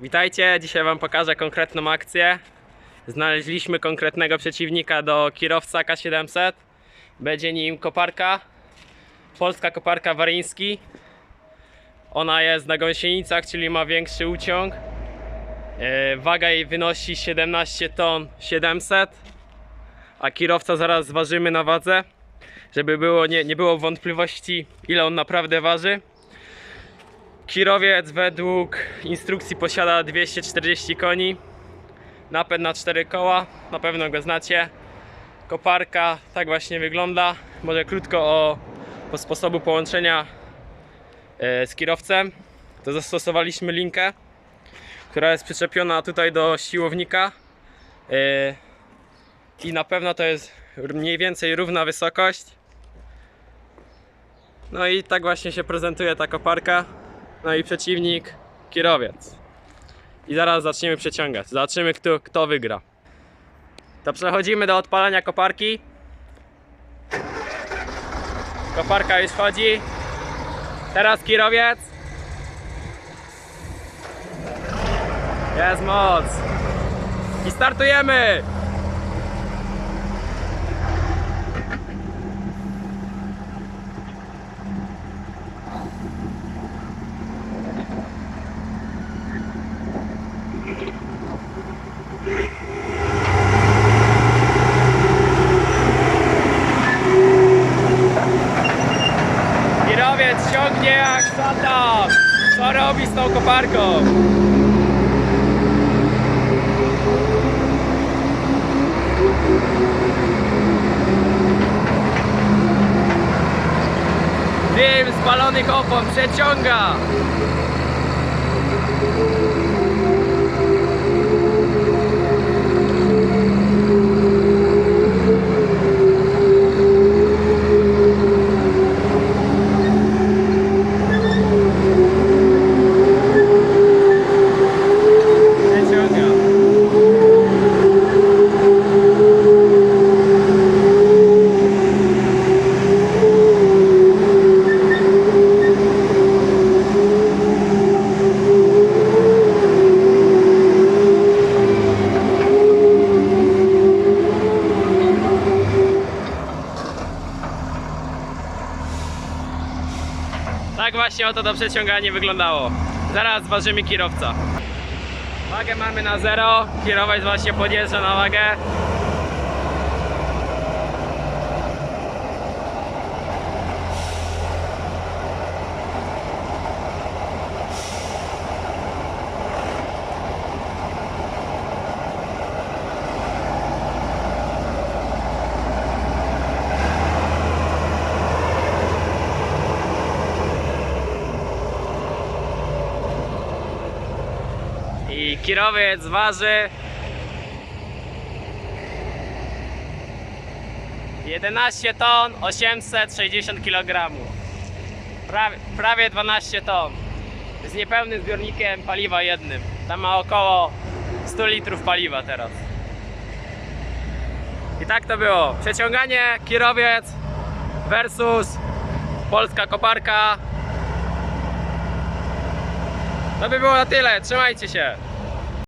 Witajcie, dzisiaj Wam pokażę konkretną akcję. Znaleźliśmy konkretnego przeciwnika do kierowca K700. Będzie nim koparka, polska koparka Waryński. Ona jest na gąsienicach, czyli ma większy uciąg. E, Waga jej wynosi 17 ton 700, a kierowca zaraz zważymy na wadze, żeby było, nie, nie było wątpliwości ile on naprawdę waży. Kirowiec według instrukcji posiada 240 koni. Napęd na 4 koła, na pewno go znacie. Koparka tak właśnie wygląda. Może krótko o, o sposobu połączenia e, z kierowcem. To zastosowaliśmy linkę, która jest przyczepiona tutaj do siłownika. E, I na pewno to jest mniej więcej równa wysokość. No i tak właśnie się prezentuje ta koparka. No i przeciwnik kierowiec. I zaraz zaczniemy przeciągać. Zobaczymy kto, kto wygra. To przechodzimy do odpalania koparki. Koparka już chodzi. Teraz kierowiec. Jest moc. I startujemy! Kierowiec ciągnie jak szatan. Co robi z tą koparką? Dym spalonych opon przeciąga. Przeciąga. Tak właśnie oto to przeciąganie wyglądało. Zaraz ważymy kierowca. Wagę mamy na zero. Kierować właśnie podjeżdża na wagę. I kierowiec waży 11 ton 860 kg. Prawie, prawie 12 ton. Z niepełnym zbiornikiem paliwa jednym. Tam ma około 100 litrów paliwa teraz. I tak to było. Przeciąganie, kierowiec versus polska koparka To by było na tyle. Trzymajcie się.